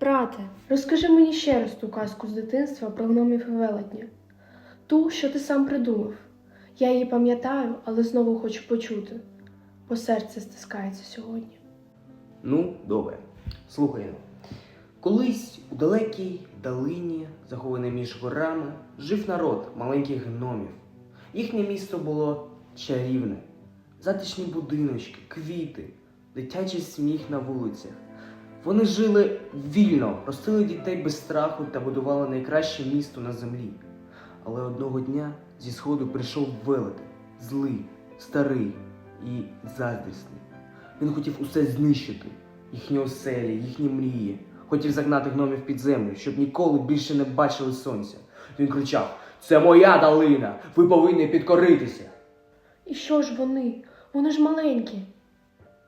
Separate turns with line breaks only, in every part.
Брате, розкажи мені ще раз ту казку з дитинства про гномів і велетня. Ту, що ти сам придумав. Я її пам'ятаю, але знову хочу почути, бо серце стискається сьогодні.
Ну, добре. Слухай. Колись у далекій долині, захованій між горами, жив народ маленьких гномів. Їхнє місто було чарівне. Затишні будиночки, квіти, дитячий сміх на вулицях. Вони жили вільно, ростили дітей без страху та будували найкраще місто на землі. Але одного дня зі сходу прийшов велетень, злий, старий і заздрісний. Він хотів усе знищити, їхні оселі, їхні мрії. Хотів загнати гномів під землю, щоб ніколи більше не бачили сонця. Він кричав: Це моя долина! Ви повинні підкоритися.
І що ж вони? Вони ж маленькі.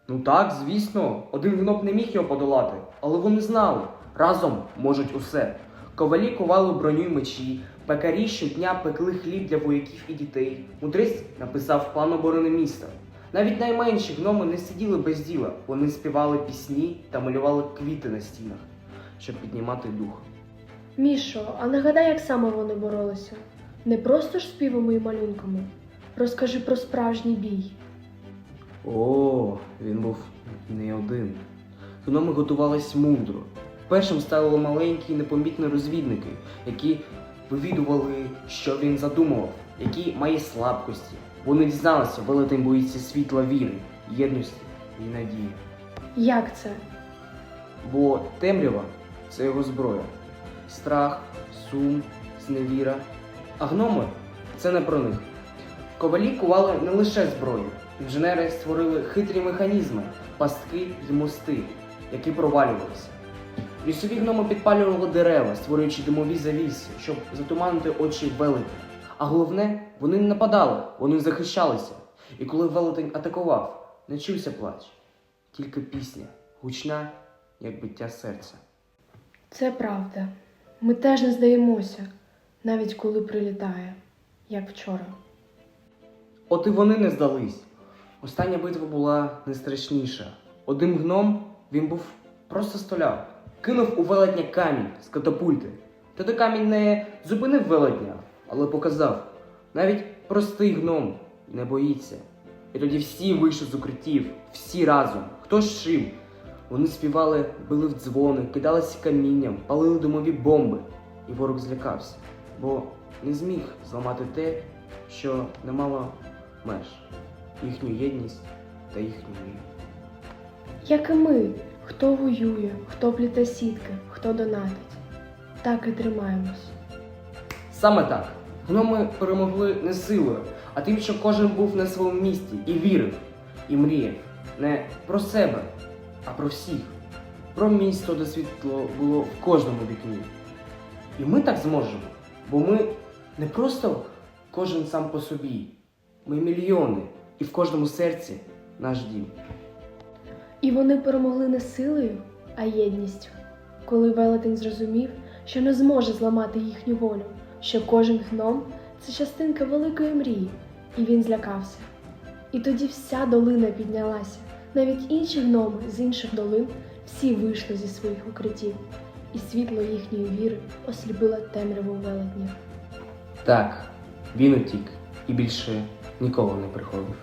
Ну так, звісно, один гном не міг його подолати, але вони знали, разом можуть усе. Ковалі ковали броню й мечі, пекарі щодня пекли хліб для вояків і дітей. Мудрець написав план оборони міста. Навіть найменші гноми не сиділи без діла, вони співали пісні та малювали квіти на стінах, щоб піднімати дух.
Мішо, а нагадай, як саме вони боролися? Не просто ж співами і малюнками. Розкажи про справжній бій.
О, він був не один. Гноми готувались мудро. Першим стали маленькі непомітні розвідники, які вивідували, що він задумував, які має слабкості. Вони дізналися, велетень боїться світла віри, єдності і надії.
Як це?
Бо темрява це його зброя. Страх, сум, зневіра. А гноми це не про них. Ковалі кували не лише зброю. Інженери створили хитрі механізми, пастки й мости, які провалювалися. Лісові гноми підпалювали дерева, створюючи димові завіси, щоб затуманити очі велетня. А головне, вони не нападали, вони захищалися. І коли велетень атакував, не чувся плач, тільки пісня, гучна, як биття серця.
Це правда. Ми теж не здаємося, навіть коли прилітає, як вчора.
От і вони не здались. Остання битва була найстрашніша. Один гном він був просто столяв, кинув у велетня камінь з катапульти. Та той камінь не зупинив велетня, але показав. Навіть простий гном не боїться. І тоді всі вийшли з укриттів, всі разом. Хто шив. Вони співали, били в дзвони, кидалися камінням, палили домові бомби. І ворог злякався, бо не зміг зламати те, що не мало меж, їхню єдність та їхню мрію.
Як і ми, хто воює, хто пліте сітки, хто донатить. Так і тримаємось.
Саме так. Гноми перемогли не силою, а тим, що кожен був на своєму місці і вірив, і мріяв не про себе, а про всіх. Про місто, де світло було в кожному вікні. І ми так зможемо, бо ми не просто кожен сам по собі. Ми мільйони, і в кожному серці наш дім.
І вони перемогли не силою, а єдністю. Коли велетень зрозумів, що не зможе зламати їхню волю, що кожен гном це частинка великої мрії, і він злякався. І тоді вся долина піднялася, навіть інші гноми з інших долин всі вийшли зі своїх укриттів, і світло їхньої віри осліпило темряву велетня.
Так, він утік і більше ніколи не приходив.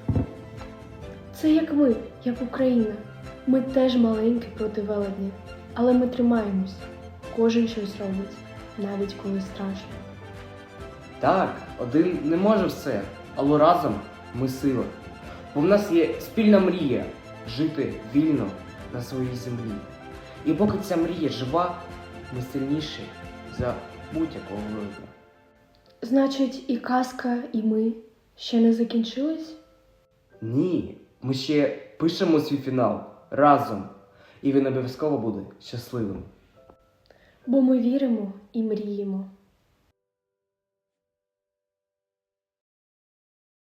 Це як ми, як Україна. Ми теж маленькі проти велетня, але ми тримаємось. Кожен щось робить, навіть коли страшно.
Так, один не може все, але разом ми сила. Бо в нас є спільна мрія жити вільно на своїй землі. І поки ця мрія жива, ми сильніші за будь-якого ворога.
Значить, і казка, і ми ще не закінчились?
Ні, ми ще пишемо свій фінал разом. І він обов'язково буде щасливим.
Бо ми віримо і мріємо.